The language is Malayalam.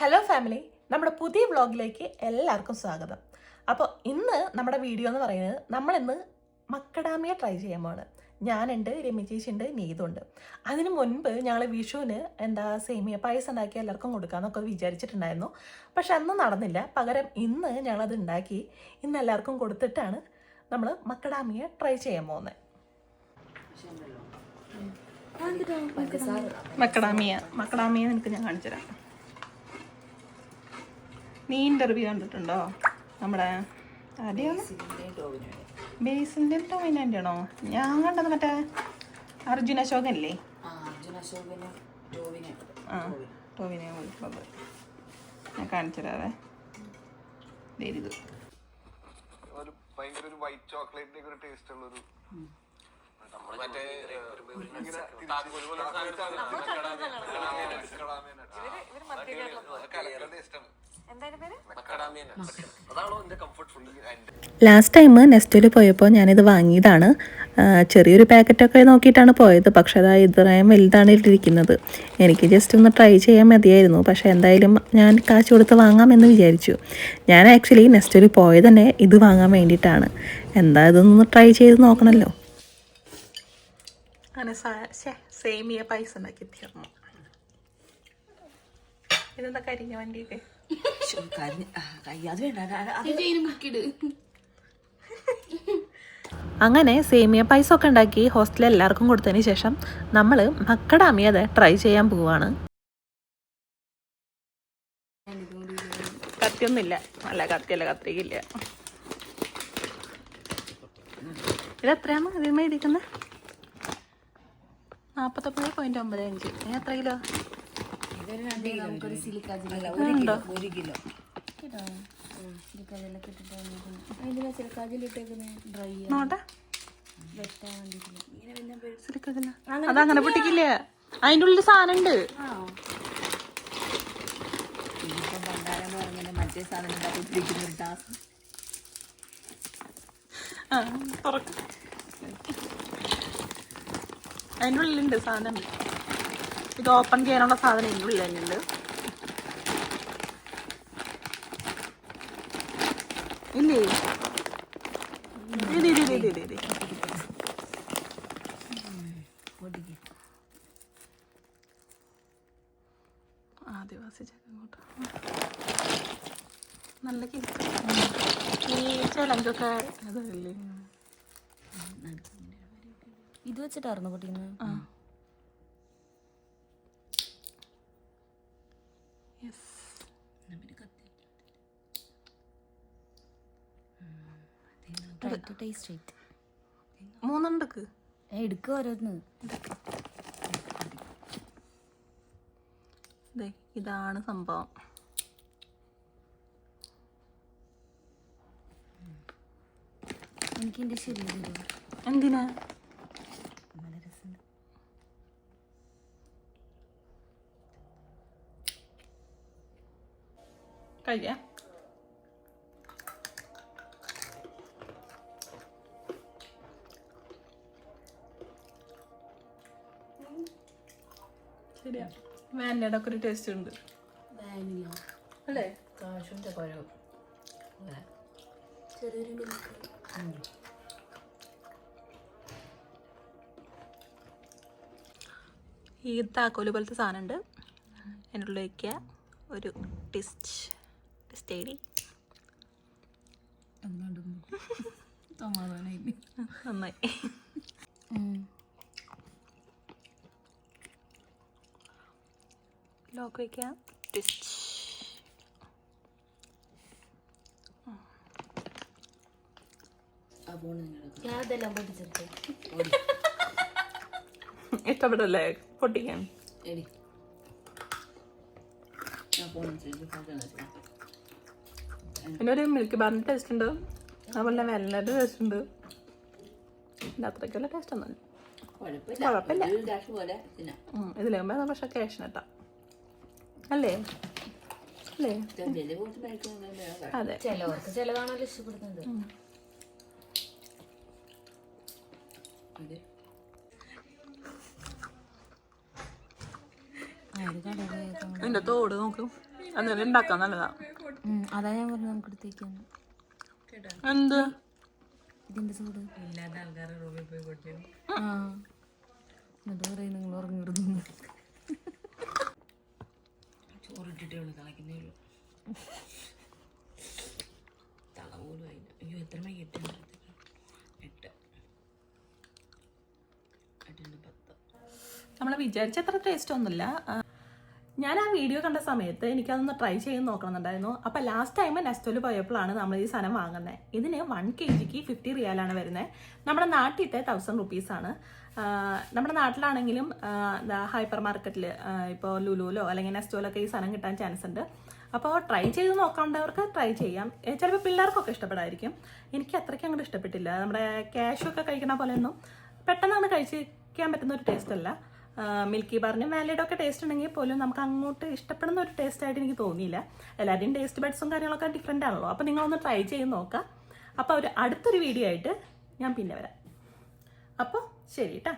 ഹലോ ഫാമിലി നമ്മുടെ പുതിയ വ്ളോഗിലേക്ക് എല്ലാവർക്കും സ്വാഗതം. അപ്പോൾ ഇന്ന് നമ്മുടെ വീഡിയോ എന്ന് പറയുന്നത് നമ്മളിന്ന് മക്കഡാമിയ ട്രൈ ചെയ്യാൻ പോവാണ്. ഞാനുണ്ട് രമ്യ ഉണ്ട് നീതുണ്ട്. അതിനു മുൻപ് ഞങ്ങൾ വിഷുവിന് എന്താ സേമിയ പായസം ഉണ്ടാക്കി എല്ലാവർക്കും കൊടുക്കാമെന്നൊക്കെ വിചാരിച്ചിട്ടുണ്ടായിരുന്നു. പക്ഷെ അന്ന് നടന്നില്ല. പകരം ഇന്ന് ഞങ്ങളത് ഉണ്ടാക്കി ഇന്ന് എല്ലാവർക്കും കൊടുത്തിട്ടാണ് നമ്മൾ മക്കഡാമിയ ട്രൈ ചെയ്യാൻ പോകുന്നത് മക്കഡാമിയ. മക്കഡാമിയ നിനക്ക് ഞാൻ കാണിച്ചു തരാം നീ ഇന്റർവ്യൂ കണ്ടിട്ടുണ്ടോ നമ്മുടെ ആരെയാണ് ബേസിന്റെ ടോമിനാന്റെ ആണോ ഞാൻ കണ്ടത് മറ്റേ അർജുന അശോകൻ അല്ലേ ആ, ടോവിനെ വിളിക്കുന്നത് ഞാൻ കാണിച്ചു തരാവേ ഇത് ഒരു ഭയങ്കര ഒരു വൈറ്റ് ചോക്ലേറ്റിന്റെ ഒക്കെ ഒരു ടേസ്റ്റ് ഉള്ള ഒരു മറ്റേ ഇങ്ങനെ ലാസ്റ്റ് ടൈം നെസ്റ്റോയിൽ പോയപ്പോൾ ഞാനിത് വാങ്ങിയതാണ്. ചെറിയൊരു പാക്കറ്റൊക്കെ നോക്കിയിട്ടാണ് പോയത്. പക്ഷേ അതാ ഇത്രയും വലുതാണ് ഇട്ടിരിക്കുന്നത്. എനിക്ക് ജസ്റ്റ് ഒന്ന് ട്രൈ ചെയ്യാൻ മതിയായിരുന്നു. പക്ഷേ എന്തായാലും ഞാൻ കാശ് കൊടുത്ത് വാങ്ങാമെന്ന് വിചാരിച്ചു. ഞാൻ ആക്ച്വലി നെസ്റ്റോയിൽ പോയത് തന്നെ ഇത് വാങ്ങാൻ വേണ്ടിയിട്ടാണ്. എന്താ ഇതൊന്ന് ട്രൈ ചെയ്ത് നോക്കണമല്ലോ അങ്ങനെ സേമിയ പൈസ ഉണ്ടാക്കി തീർന്നു. ഇതെന്താ കരിഞ്ഞ വണ്ടിയൊക്കെ? അത് വേണ്ട അങ്ങനെ സേമിയ പൈസ ഒക്കെ ഉണ്ടാക്കി ഹോസ്റ്റലിൽ എല്ലാവർക്കും കൊടുത്തതിന് ശേഷം നമ്മൾ മക്കട അമ്മിയത് ട്രൈ ചെയ്യാൻ പോവാണ്. കത്തിയൊന്നുമില്ല. അല്ല കത്തിയല്ല കത്തിരിക്കില്ല ഇത് എത്രയാണ് ഇതിന്മേ ഇരിക്കുന്നത് നാൽപ്പത്തൊമ്പത് പോയിന്റ് ഒമ്പത് അഞ്ച്. ഇനി എത്ര കിലോ? നമുക്കൊരു സിലിക്കാജിൽ അല്ല ഒരു കിലോ ഒരു കിലോ. ഇതിലെ സിലിക്കാജിലിട്ടേക്കുന്നേ ഡ്രൈ നോട്ടെ. സിലിക്കതില്ല അതങ്ങനെ പൊട്ടിക്കില്ല? അതിന്റെ ഉള്ളിൽ സാധനം ഉണ്ട് ഇപ്പം പണ്ടാരെന്ന് പറഞ്ഞാൽ മറ്റേ സാധനം ഉണ്ടാക്കി പിടിക്കുന്ന ഒരു ടാസ്ക്. ആ തുറക്ക്. അതിന്റെ ഉള്ളിലുണ്ട് സാധനം. ഇത് ഓപ്പൺ ചെയ്യാനുള്ള സാധനം ഇതിന്റെ തന്നെയുണ്ട് ഇല്ലേ? ആദിവാസി ചക്കങ്ങോട്ട് നല്ല കേക്ക് ഈ ചിലങ്കൊക്കെ അതല്ലേ ഇത് വെച്ചിട്ടായിരുന്നു പൊട്ടിക്കുന്നത്. ആ. ടേസ്റ്റ് റേറ്റ് എടുക്കുക ഓരോന്ന്. ഇതാണ് സംഭവം. എനിക്ക് എന്റെ ശരി തരുമോ എന്തിനാ? നല്ല രസമുണ്ട്. കഴിക്കാം. ശരിയാ. വാനിലയുടെ ഒക്കെ ഒരു ടേസ്റ്റ് ഉണ്ട്. വാനില അല്ലേ? കാശുന്റെ പഴം. ചെറിയൊരു മിൽക്ക് ഈ താക്കോൽ പോലത്തെ സാധനം ഉണ്ട് അതിന്റെ ഉള്ളിലേക്ക് ഒരു ടിസ്റ്റ് ടിസ്റ്റ് ഐ ഡി നന്നായി. ലോക്ക് വയ്ക്കാം ടിസ്റ്റ് ഞാൻ അതെല്ലാം പൊട്ടിച്ചെടുത്തു ഇഷ്ടപ്പെട്ടല്ലേ പൊട്ടിക്കാൻ പിന്നെ ഒരു മിൽക്ക് ബാറിന്റെ ടേസ്റ്റ് ഉണ്ട്. അതുപോലെ വെല്ലയുടെ ടേസ്റ്റ് ഉണ്ട്. അത്രയ്ക്കുള്ള ടേസ്റ്റ് ഒന്നും കുഴപ്പമില്ല. ഇതിലാകുമ്പോൾ പക്ഷെ ക്യാഷ് കേട്ടോ അല്ലേ? അല്ലേ? അതെ. ചിലവർക്ക് ചിലതാണല്ലോ ഇഷ്ടപ്പെടുന്നത്. അതിന്റെ തോട് നോക്ക്. അന്നേരം ഉണ്ടാക്കാൻ നല്ലതാ. അതാ ഞാൻ പറഞ്ഞു നമുക്ക് എടുത്തേക്കാണ് എന്ത്? ഇതിന്റെ ചൂട് ഇല്ലാത്ത ആൾക്കാരെ റൂമിൽ പോയി കൊട്ടു ആ. എന്നിട്ട് പറയും നിങ്ങൾ ഉറങ്ങിടുന്നു ചോറിട്ടിട്ടേ ഉള്ളൂ കളക്കുന്നേ ഉള്ളൂ പോലും ആയില്ല. അയ്യോ എത്ര മണി എട്ട് എട്ട്. എട്ടിന്റെ പത്ത്. നമ്മൾ വിചാരിച്ച അത്ര ടേസ്റ്റ് ഒന്നുമില്ല. ഞാൻ ആ വീഡിയോ കണ്ട സമയത്ത് എനിക്കതൊന്ന് ട്രൈ ചെയ്ത് നോക്കണമെന്നുണ്ടായിരുന്നു. അപ്പോൾ ലാസ്റ്റ് ടൈം നെസ്റ്റോയിൽ പോയപ്പോഴാണ് നമ്മൾ ഈ സാധനം വാങ്ങുന്നത് ഇതിന് വൺ കെ ജിക്ക് ഫിഫ്റ്റി റിയാലാണ് വരുന്നത് നമ്മുടെ നാട്ടിലത്തെ തൗസൻഡ് റുപ്പീസാണ് നമ്മുടെ നാട്ടിലാണെങ്കിലും ഹൈപ്പർ മാർക്കറ്റിൽ ഇപ്പോൾ ലുലുലോ അല്ലെങ്കിൽ നെസ്റ്റോയിലൊക്കെ ഈ സാധനം കിട്ടാൻ ചാൻസ് ഉണ്ട്. അപ്പോൾ ട്രൈ ചെയ്ത് നോക്കാണ്ടവർക്ക് ട്രൈ ചെയ്യാം. ചിലപ്പോൾ പിള്ളേർക്കൊക്കെ ഇഷ്ടപ്പെടായിരിക്കും. എനിക്ക് അത്രയ്ക്ക് അങ്ങോട്ട് ഇഷ്ടപ്പെട്ടില്ല. നമ്മുടെ ക്യാഷൊക്കെ കഴിക്കണ പോലെയൊന്നും പെട്ടെന്നാണ് കഴിച്ചിരിക്കാൻ പറ്റുന്ന ഒരു ടേസ്റ്റ് അല്ല. മിൽക്കി ബാറിന് വാലിഡൊക്കെ ടേസ്റ്റ് ഉണ്ടെങ്കിൽ പോലും നമുക്ക് അങ്ങോട്ട് ഇഷ്ടപ്പെടുന്ന ഒരു ടേസ്റ്റ് ആയിട്ട് എനിക്ക് തോന്നിയില്ല. എല്ലാവരുടെയും ടേസ്റ്റ് ബഡ്സും കാര്യങ്ങളൊക്കെ ഡിഫറെന്റ് ആണല്ലോ. അപ്പോൾ നിങ്ങളൊന്ന് ട്രൈ ചെയ്ത് നോക്കാം. അപ്പോൾ ഒരു അടുത്തൊരു വീഡിയോ ആയിട്ട് ഞാൻ പിന്നെ വരാം. അപ്പോൾ ശരി കേട്ടോ